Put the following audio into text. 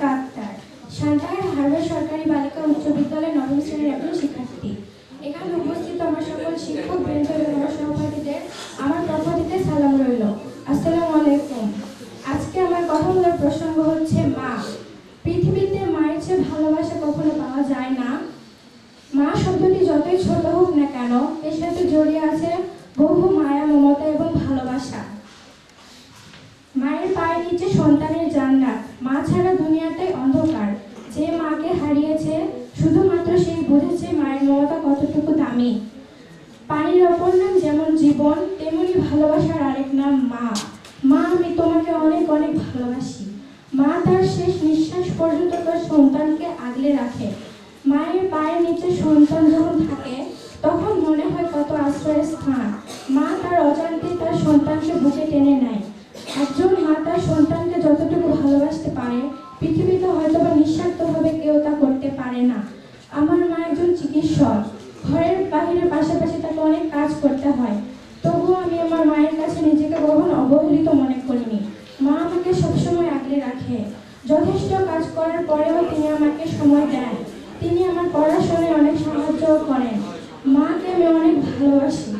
আক্তার সান্তাহার হারবার সরকারি বালিকা উচ্চ বিদ্যালয়ের নবম শ্রেণির একজন শিক্ষার্থী। এখানে উপস্থিত আমার সকল শিক্ষক, বৃন্দ এবং সহপাঠীদের আমার পক্ষ সালাম রইল। আসসালামু আলাইকুম। আজকে আমার কথা বলার প্রসঙ্গ হচ্ছে মা। পৃথিবীতে মায়ের চেয়ে ভালোবাসা কখনো পাওয়া যায় না। মা শব্দটি যতই ছোট হোক না কেন, এর সাথে জড়িয়ে আছে বহু মায়া, মমতা এবং ভালোবাসা। মায়ের পায়ের নিচে সন্তানের ছাড়া দুনিয়াতে অন্ধকার। যে মাকে হারিয়েছে, শুধুমাত্র সেই বুঝেছে মায়ের মমতা কতটুকু দামি। পানির অপর নাম যেমন জীবন, তেমনি ভালোবাসার আরেক নাম মা। মা, আমি তোমাকে অনেক অনেক ভালোবাসি। মা তার শেষ নিঃশ্বাস পর্যন্ত তার সন্তানকে আগলে রাখে। মায়ের পায়ের নিচে সন্তান যখন থাকে, তখন মনে হয় কত আশ্রয়ের স্থান। মা তার অজান্তে পৃথিবীতে হয়তো বা নিঃস্বার্থভাবে কেউ তা করতে পারে না। আমার মা একজন চিকিৎসক। ঘরের বাহিরের পাশাপাশি তাকে অনেক কাজ করতে হয়। তবুও আমি আমার মায়ের কাছে নিজেকে কখনো অবহেলিত মনে করিনি। মা আমাকে সবসময় আগলে রাখে। যথেষ্ট কাজ করার পরেও তিনি আমাকে সময় দেন। তিনি আমার পড়াশোনায় অনেক সাহায্য করেন। মাকে আমি অনেক ভালোবাসি।